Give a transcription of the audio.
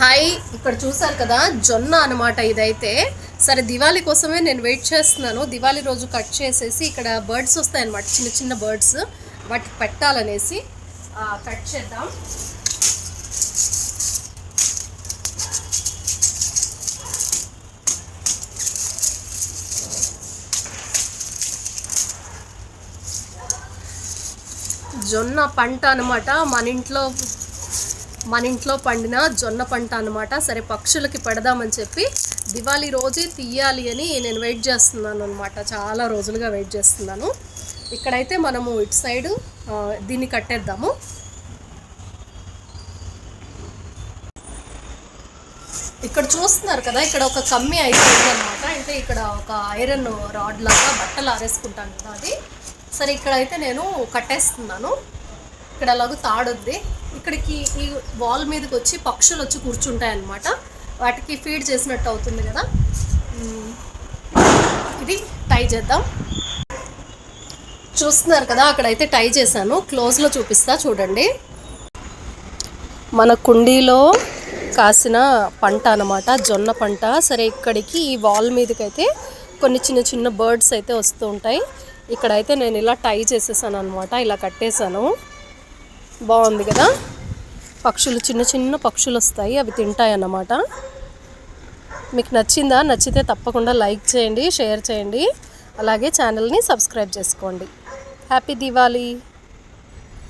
Hi ఇక్కడ చూసారు కదా జొన్న అనమాట ఇదైతే. సరే దివాళీ కోసమే నేను వెయిట్ చేస్తున్నాను. దివాళీ రోజు కట్ చేసేసి ఇక్కడ బర్డ్స్ వస్తాయన్నమాట చిన్న చిన్న బర్డ్స్. వాటికి పెట్టాలనేసి కట్ చేద్దాం. జొన్న పంట అనమాట మన ఇంట్లో మన ఇంట్లో పండిన జొన్న పంట అనమాట సరే పక్షులకి పెడదామని చెప్పి దివాళీ రోజే తీయాలి అని నేను వెయిట్ చేస్తున్నాను అనమాట చాలా రోజులుగా వెయిట్ చేస్తున్నాను. ఇక్కడైతే మనము ఇటు సైడు దీన్ని కట్టేద్దాము. ఇక్కడ చూస్తున్నారు కదా ఇక్కడ ఒక కమ్మి అయిపోయింది అనమాట అంటే ఇక్కడ ఒక ఐరన్ రాడ్ లాగా బట్టలు ఆరేసుకుంటాను కదా అది. సరే ఇక్కడైతే నేను కట్టేస్తున్నాను. ఇక్కడ అలాగూ తాడుద్ది. ఇక్కడికి ఈ వాల్ మీదకి వచ్చి పక్షులు వచ్చి కూర్చుంటాయి అన్నమాట వాటికి ఫీడ్ చేసినట్టు అవుతుంది కదా. ఇది టై చేద్దాం. చూస్తున్నారు కదా అక్కడైతే టై చేశాను. క్లోజ్లో చూపిస్తా చూడండి. మన కుండీలో కాసిన పంట అనమాట జొన్న పంట. సరే ఇక్కడికి ఈ వాల్ మీదకైతే కొన్ని చిన్న చిన్న బర్డ్స్ అయితే వస్తూ ఉంటాయి. ఇక్కడైతే నేను ఇలా టై చేసేసాను అనమాట ఇలా కట్టేశాను. బాగుంది కదా? పక్షులు చిన్న చిన్న పక్షులు వస్తాయి అవి తింటాయి అన్నమాట మీకు నచ్చిందా? నచ్చితే తప్పకుండా లైక్ చేయండి షేర్ చేయండి. అలాగే ఛానల్ని సబ్స్క్రైబ్ చేసుకోండి. హ్యాపీ దివాళీ!